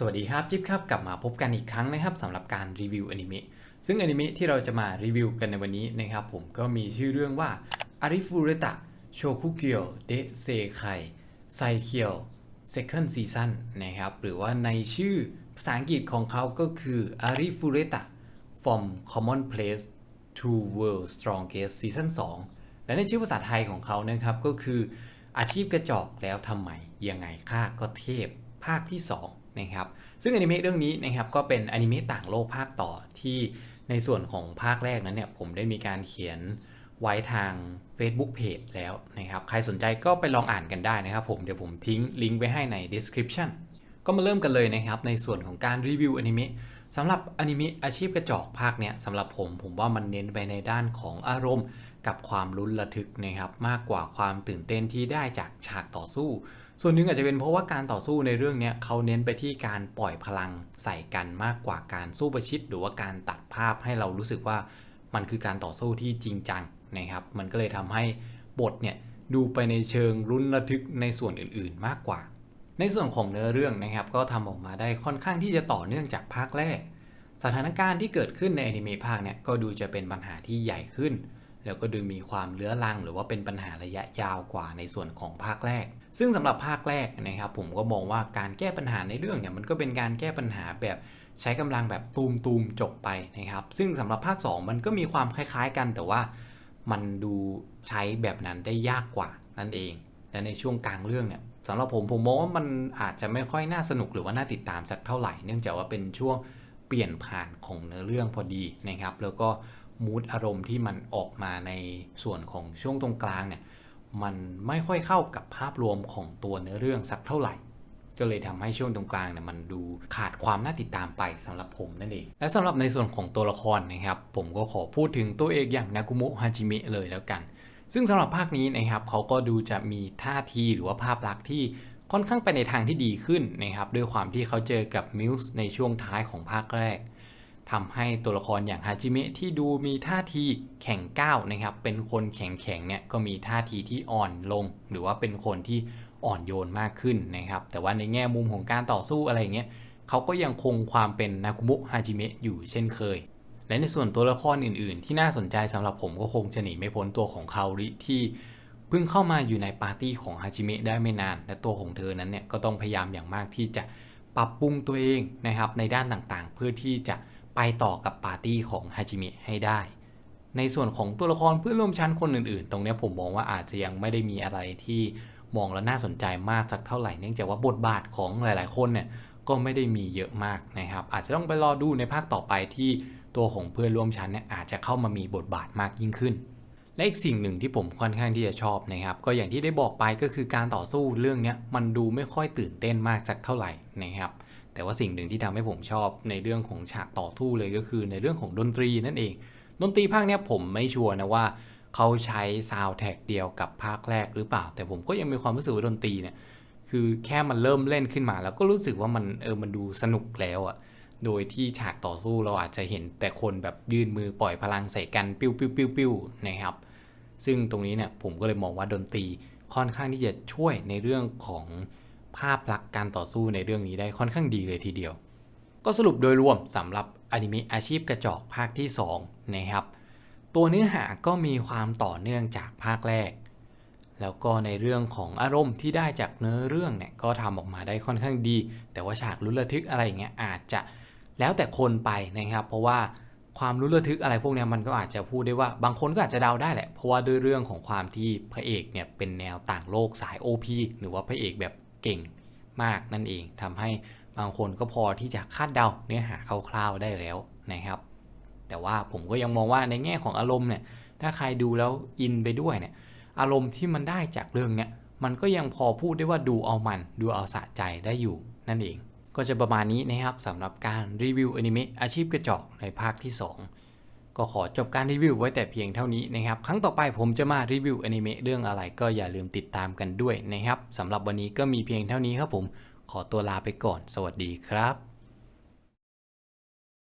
สวัสดีครับจิ๊บครับกลับมาพบกันอีกครั้งนะครับสำหรับการรีวิวอนิเมะซึ่งอนิเมะที่เราจะมารีวิวกันในวันนี้นะครับผมก็มีชื่อเรื่องว่าอาริฟูเรตะโชคุเกียวเดเซไคไซเคียว Second Season นะครับหรือว่าในชื่อภาษาอังกฤษของเขาก็คือ Arifureta from Commonplace to World Strongest Season 2 และในชื่อภาษาไทยของเขานะครับก็คืออาชีพกระจอกแล้วทำไมยังไงค่าก็เทพภาคที่ 2 นะครับซึ่งอนิเมะเรื่องนี้นะครับก็เป็นอนิเมะต่างโลกภาคต่อที่ในส่วนของภาคแรกนั้นเนี่ยผมได้มีการเขียนไว้ทาง Facebook Page แล้วนะครับใครสนใจก็ไปลองอ่านกันได้นะครับผมเดี๋ยวผมทิ้งลิงก์ไว้ให้ใน description ก็มาเริ่มกันเลยนะครับในส่วนของการรีวิวอนิเมะสำหรับอนิเมะอาชีพกระจอกภาคเนี้ยสำหรับผมผมว่ามันเน้นไปในด้านของอารมณ์ กับความลุ้นระทึกนะครับมากกว่าความตื่นเต้นที่ได้จากฉากต่อสู้ ส่วนหนึ่งอาจจะเป็นเพราะว่าการต่อสู้ในเรื่องนี้เขาเน้นไปที่การปล่อยพลังใส่กันมากกว่าการสู้ประชิด หรือว่าการตัดภาพให้เรารู้สึกว่ามันคือการต่อสู้ที่จริงจังนะครับ มันก็เลยทำให้บทเนี่ยดูไปในเชิงลุ้นระทึกในส่วนอื่นๆมากกว่า ในส่วนของเนื้อเรื่องนะครับ ก็ทำออกมาได้ค่อนข้างที่จะต่อเนื่องจากภาคแรก สถานการณ์ที่เกิดขึ้นในอนิเมะภาคเนี่ยก็ดูจะเป็นปัญหาที่ใหญ่ขึ้น แล้วก็ดูมีความเลื้อรัง หรือว่าเป็นปัญหาระยะยาวกว่าในส่วนของภาคแรก ซึ่งสำหรับภาคแรกนะครับผมก็มองว่าการแก้ปัญหาในเรื่องเนี่ยมันก็เป็นการแก้ปัญหาแบบใช้กำลังแบบตูมตูมๆจบไปนะครับ ซึ่งสำหรับภาค 2 มันก็มีความคล้าย ๆ กัน แต่ว่ามันดูใช้แบบนั้นได้ยากกว่านั่นเอง และในช่วงกลางเรื่องเนี่ยสำหรับผมผมมองว่ามันอาจจะไม่ค่อยน่าสนุกหรือว่าน่าติดตามสักเท่าไหร่ เนื่องจากว่าเป็นช่วงเปลี่ยนผ่านของเนื้อเรื่องพอดีนะครับ แล้วก็มูดอารมณ์ที่มันออกมาในส่วนของช่วงตรงกลางเนี่ย มันไม่ค่อยเข้ากับภาพรวมของตัวเนื้อเรื่องสักเท่าไหร่ ก็เลยทำให้ช่วงตรงกลางเนี่ยมันดูขาดความน่าติดตามไปสำหรับผมนั่นเอง และสำหรับในส่วนของตัวละครนะครับ ผมก็ขอพูดถึงตัวเอกอย่างนากุโมะฮาจิเมะเลยแล้วกัน ซึ่งสำหรับภาคนี้นะครับเขาก็ดูจะมีท่าทีหรือว่าภาพลักษณ์ที่ค่อนข้างไปในทางที่ดีขึ้นนะครับด้วยความที่เขาเจอกับมิวส์ในช่วงท้ายของภาคแรก ทำให้ตัวละครอย่างฮาจิเมะที่ดูมีท่าทีแข็งก้าวนะครับ เป็นคนแข็งแข็งเนี่ยก็มีท่าทีที่อ่อนลง หรือว่าเป็นคนที่อ่อนโยนมากขึ้นนะครับ แต่ว่าในแง่มุมของการต่อสู้อะไรเงี้ยเขาก็ยังคงความเป็นนาคุมะฮาจิเมะอยู่เช่นเคย และในส่วนตัวละครอื่น ๆ ที่น่าสนใจสำหรับผมก็คงจะหนีไม่พ้นตัวของคาริที่เพิ่งเข้ามาอยู่ในปาร์ตี้ของฮาจิเมะได้ไม่นาน และตัวของเธอนั้นเนี่ยก็ต้องพยายามอย่างมากที่จะปรับปรุงตัวเองนะครับในด้านต่างๆ เพื่อที่จะ ไปต่อกับปาร์ตี้ของฮาจิมะให้ได้ ในส่วนของตัวละครเพื่อนร่วมชั้นคนอื่นๆ ตรงนี้ผมมองว่าอาจจะยังไม่ได้มีอะไรที่มองแล้วน่าสนใจมากสักเท่าไหร่เนื่องจากว่าบทบาทของหลาย ๆ คนเนี่ยก็ไม่ได้มีเยอะมากนะครับ อาจจะต้องไปรอดูในภาคต่อไปที่ตัวของเพื่อนร่วมชั้นเนี่ยอาจจะเข้ามามีบทบาทมากยิ่งขึ้น และอีกสิ่งหนึ่งที่ผมค่อนข้างที่จะชอบนะครับ ก็อย่างที่ได้บอกไปก็คือการต่อสู้เรื่องเนี้ยมันดูไม่ค่อยตื่นเต้นมากสักเท่าไหร่นะครับ แต่ว่าสิ่งหนึ่งที่ทำให้ผมชอบในเรื่องของฉากต่อสู้เลยก็คือในเรื่องของดนตรีนั่นเอง ดนตรีภาคเนี้ยผมไม่ชัวร์นะว่าเขาใช้ซาวด์แท็กเดียวกับภาคแรกหรือเปล่า แต่ผมก็ยังมีความรู้สึกว่าดนตรีเนี่ยคือแค่มันเริ่มเล่นขึ้นมา แล้วก็รู้สึกว่ามันเออมันดูสนุกแล้วอะโดยที่ฉากต่อสู้เราอาจจะเห็นแต่คนแบบยื่นมือปล่อยพลังใส่กันปิ้วปิ้วปิ้วปิ้วนะครับ ซึ่งตรงนี้เนี่ยผมก็เลยมองว่าดนตรีค่อนข้างที่จะช่วยในเรื่องของ ภาพลักษณ์การต่อสู้ในเรื่องนี้ได้ค่อนข้างดีเลยทีเดียว ก็สรุปโดยรวมสำหรับอนิเมะอาชีพกระจอกภาคที่2นะครับ ตัวเนื้อหาก็มีความต่อเนื่องจากภาคแรก แล้วก็ในเรื่องของอารมณ์ที่ได้จากเนื้อเรื่องเนี่ยก็ทำออกมาได้ค่อนข้างดี แต่ว่าฉากลุ้นระทึกอะไรอย่างเงี้ยอาจจะแล้วแต่คนไปนะครับ เพราะว่าความลุ้ระทึกอะไรพวกเนี้ยมันก็อาจจะพูดได้ว่าบางคนก็อาจจะเดาได้แหละ เพราะว่าด้วยเรื่องของความที่พระเอกเนี่ยเป็นแนวต่างโลกสาย OP หรือว่าพระเอกแบบ เก่งมากนั่นเองทำให้บางคนก็พอที่จะคาดเดาเนื้อหาคร่าวๆได้แล้วนะครับ แต่ว่าผมก็ยังมองว่าในแง่ของอารมณ์เนี่ยถ้าใครดูแล้วอินไปด้วยเนี่ยอารมณ์ที่มันได้จากเรื่องเนี่ยมันก็ยังพอพูดได้ว่าดูเอามันดูเอาสะใจได้อยู่นั่นเอง ก็จะประมาณนี้นะครับสำหรับการรีวิวอนิเมะอาชีพกระจอกในภาคที่ 2 ก็ขอจบการรีวิวไว้แต่เพียงเท่านี้นะครับ ครั้งต่อไปผมจะมารีวิวอนิเมะเรื่องอะไรก็อย่าลืมติดตามกันด้วยนะครับสำหรับวันนี้ก็มีเพียงเท่านี้ครับผม ขอตัวลาไปก่อน สวัสดีครับ